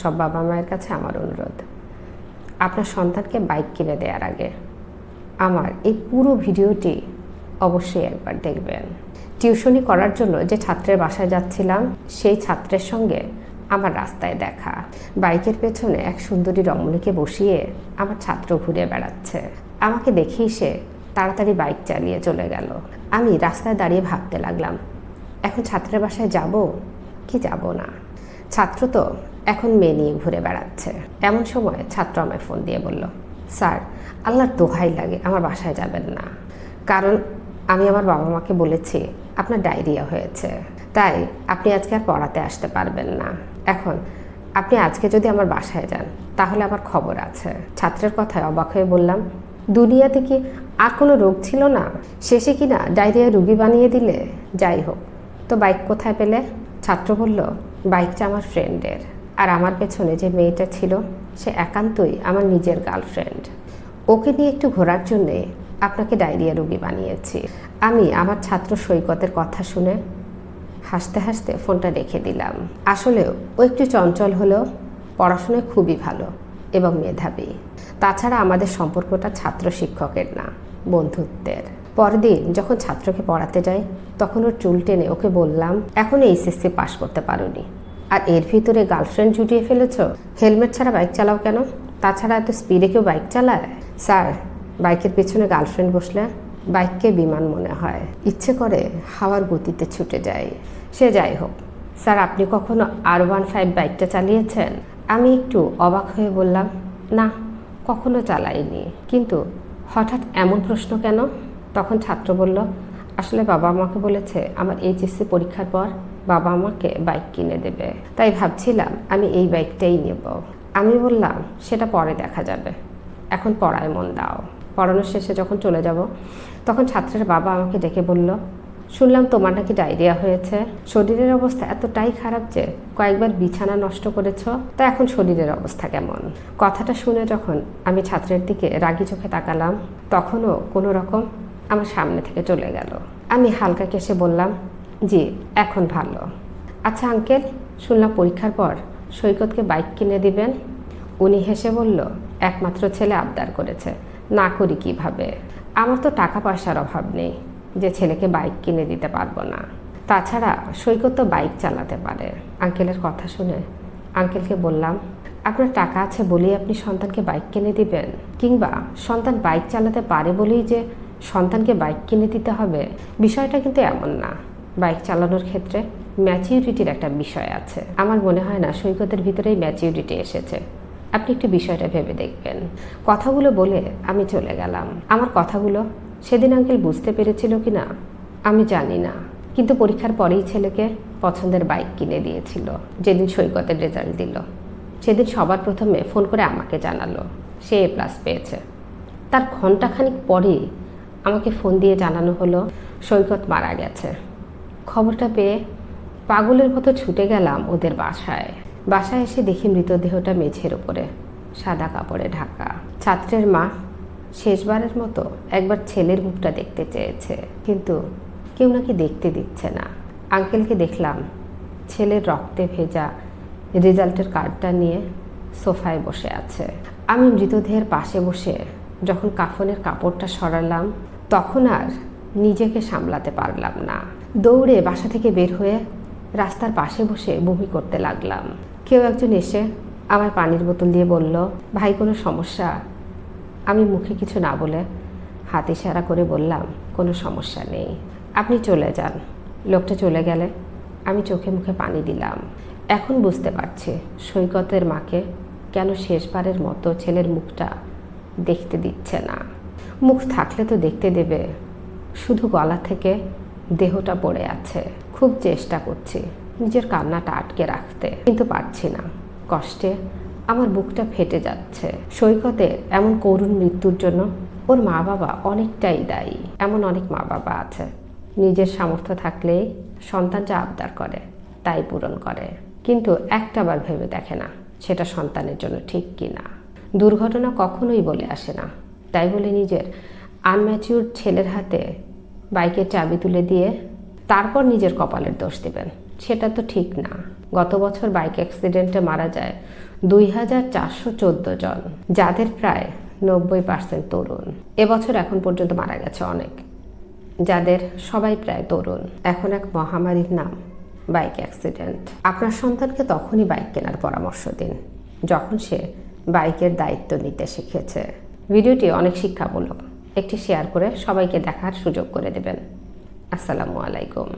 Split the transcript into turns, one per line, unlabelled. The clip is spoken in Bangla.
সব বাবা মায়ের কাছে আমার অনুরোধ। আপনার সন্তানকে বাইক কিনে দেওয়ার আগে আমার এই পুরো ভিডিওটি অবশ্যই একবার দেখবেন। টিউশনি করার জন্য যে ছাত্রের বাসায় যাচ্ছিলাম, সেই ছাত্রের সঙ্গে আমার রাস্তায় দেখা। বাইকের পেছনে এক সুন্দরী রমণীকে বসিয়ে আমার ছাত্র ঘুরে বেড়াচ্ছে। আমাকে দেখেই সে তাড়াতাড়ি বাইক চালিয়ে চলে গেল। আমি রাস্তায় দাঁড়িয়ে ভাবতে লাগলাম, এখন ছাত্রের বাসায় যাব কি যাব না? ছাত্র তো এখন মেয়ে নিয়ে ঘুরে বেড়াচ্ছে। এমন সময় ছাত্র আমায় ফোন দিয়ে বলল, স্যার, আল্লাহর দোহাই লাগে, আমার বাসায় যাবেন না। কারণ আমি আমার বাবা মাকে বলেছি, আপনার ডায়রিয়া হয়েছে। তাই আপনি আজকে আর পড়াতে আসতে পারবেন না। এখন আপনি আজকে যদি আমার বাসায় যান, তাহলে আমার খবর আছে। ছাত্রের কথায় অবাক হয়ে বললাম, দুনিয়াতে কি আর কোনো রোগ ছিল না? শেষে কি না ডায়রিয়া রুগী বানিয়ে দিলে? যাই হোক, তো বাইক কোথায় পেলে? ছাত্র বলল বাইকটা আমার ফ্রেন্ডের আর আমার পেছনে যে মেয়েটা ছিল, সে একান্তই আমার নিজের গার্লফ্রেন্ড। ওকে নিয়ে একটু ঘোরার জন্যে আপনাকে ডায়রিয়া রুগী বানিয়েছি। আমি আমার ছাত্র সৈকতের কথা শুনে হাসতে হাসতে ফোনটা রেখে দিলাম। আসলে ও একটু চঞ্চল হলেও পড়াশোনায় খুবই ভালো এবং মেধাবী। তাছাড়া আমাদের সম্পর্কটা ছাত্র শিক্ষকের না, বন্ধুত্বের। পরদিন যখন ছাত্রকে পড়াতে যাই, তখন ওর চুল টেনে ওকে বললাম, এখন এইচএসসি পাশ করতে পারোনি। আর এর ভিতরে গার্লফ্রেন্ড জুটিয়ে ফেলেছ? হেলমেট ছাড়া বাইক চালাও কেন? তাছাড়া এত স্পিডে কেউ বাইক চালায়? স্যার বাইকের পেছনে গার্লফ্রেন্ড বসলে বাইককে বিমান মনে হয়। ইচ্ছে করে হাওয়ার গতিতে ছুটে যায় সে যাই হোক। স্যার আপনি কখনো আর ওয়ান ফাইভ বাইকটা চালিয়েছেন? আমি একটু অবাক হয়ে বললাম, না, কখনো চালাইনি। কিন্তু হঠাৎ এমন প্রশ্ন কেন? তখন ছাত্র বলল, আসলে বাবা আমাকে বলেছে আমার এইচএসসি পরীক্ষার পর বাবা আমাকে বাইক কিনে দেবে। তাই ভাবছিলাম, আমি এই বাইকটাই নেব। আমি বললাম, সেটা পরে দেখা যাবে। এখন পড়ায় মন দাও। পড়ানোর শেষে যখন চলে যাব, তখন ছাত্রের বাবা আমাকে ডেকে বলল, শুনলাম তোমার নাকি ডায়রিয়া হয়েছে। শরীরের অবস্থা এতটাই খারাপ যে কয়েকবার বিছানা নষ্ট করেছ, তা এখন শরীরের অবস্থা কেমন? কথাটা শুনে যখন আমি ছাত্রের দিকে রাগি চোখে তাকালাম, তখনও কোনো রকম আমার সামনে থেকে চলে গেল। আমি হালকা কেসে বললাম জি, এখন ভালো। আচ্ছা আঙ্কেল, শুনলাম পরীক্ষার পর সৈকতকে বাইক কিনে দিবেন। উনি হেসে বলল, একমাত্র ছেলে আবদার করেছে, না করি কীভাবে? আমার তো টাকা পয়সার অভাব নেই, যে ছেলেকে বাইক কিনে দিতে পারব না। তাছাড়া সৈকত তো বাইক চালাতে পারে। আঙ্কেলের কথা শুনে আঙ্কেলকে বললাম, আপনার টাকা আছে বলেই আপনি সন্তানকে বাইক কিনে দিবেন। কিংবা সন্তান বাইক চালাতে পারে বলেই যে সন্তানকে বাইক কিনে দিতে হবে, বিষয়টা কিন্তু এমন না। বাইক চালানোর ক্ষেত্রে ম্যাচিউরিটির একটা বিষয় আছে। আমার মনে হয় না সৈকতের ভিতরেই ম্যাচিউরিটি এসেছে। আপনি একটু বিষয়টা ভেবে দেখবেন। কথাগুলো বলে আমি চলে গেলাম। আমার কথাগুলো সেদিন আঙ্কেল বুঝতে পেরেছিল কি না আমি জানি না। কিন্তু পরীক্ষার পরেই ছেলেকে পছন্দের বাইক কিনে দিয়েছিল। যেদিন সৈকতের রেজাল্ট দিল। সেদিন সবার প্রথমে ফোন করে আমাকে জানালো। সে এ প্লাস পেয়েছে। তার ঘন্টাখানিক পরেই আমাকে ফোন দিয়ে জানানো হলো, সৈকত মারা গেছে। খবরটা পেয়ে পাগলের মতো ছুটে গেলাম ওদের বাসায়। বাসায় এসে দেখি মৃতদেহটা মেঝের ওপরে সাদা কাপড়ে ঢাকা। ছাত্রের মা শেষবারের মতো একবার ছেলের মুখটা দেখতে চেয়েছে, কিন্তু কেউ নাকি দেখতে দিচ্ছে না। আঙ্কেলকে দেখলাম ছেলের রক্তে ভেজা রেজাল্টের কার্ডটা নিয়ে সোফায় বসে আছে। আমি মৃতদেহের পাশে বসে যখন কাফনের কাপড়টা সরালাম, তখন আর নিজেকে সামলাতে পারলাম না। দৌড়ে বাসা থেকে বের হয়ে রাস্তার পাশে বসে বমি করতে লাগলাম। কেউ একজন এসে আমার পানির বোতল দিয়ে বলল, ভাই, কোনো সমস্যা? আমি মুখে কিছু না বলে হাত ইশারা করে বললাম, কোনো সমস্যা নেই। আপনি চলে যান। লোকটা চলে গেলে আমি চোখে মুখে পানি দিলাম। এখন বুঝতে পারছি সৈকতের মাকে কেন শেষবারের মতো ছেলের মুখটা দেখতে দিচ্ছে না। মুখ থাকলে তো দেখতে দেবে। শুধু গলা থেকে দেহটা পড়ে আছে। খুব চেষ্টা করছি নিজের কান্নাটা আটকে রাখতে, কিন্তু পারছি না। কষ্টে আমার বুকটা ফেটে যাচ্ছে। সৈকতে এমন করুণ মৃত্যুর জন্য ওর মা বাবা অনেকটাই দায়ী। এমন অনেক মা বাবা আছে। নিজের সামর্থ্য থাকলেই সন্তান যা আবদার করে, তাই পূরণ করে। কিন্তু একটাবার ভেবে দেখে না সেটা সন্তানের জন্য ঠিক কি না দুর্ঘটনা কখনোই বলে আসে না। তাই বলে নিজের আনম্যাচিউর ছেলের হাতে বাইকের চাবি তুলে দিয়ে তারপর নিজের কপালের দোষ দেবেন। সেটা তো ঠিক না। গত বছর বাইক অ্যাক্সিডেন্টে মারা যায় দুই হাজার চারশো চোদ্দ জন, যাদের প্রায় নব্বই পার্সেন্ট তরুণ। এবছর এখন পর্যন্ত মারা গেছে অনেক, যাদের সবাই প্রায় তরুণ। এখন এক মহামারীর নাম বাইক অ্যাক্সিডেন্ট। আপনার সন্তানকে তখনই বাইক কেনার পরামর্শ দিন, যখন সে বাইকের দায়িত্ব নিতে শিখেছে। ভিডিওটি অনেক শিক্ষামূলক। একটি শেয়ার করে সবাইকে দেখার সুযোগ করে দেবেন। আসসালামু আলাইকুম।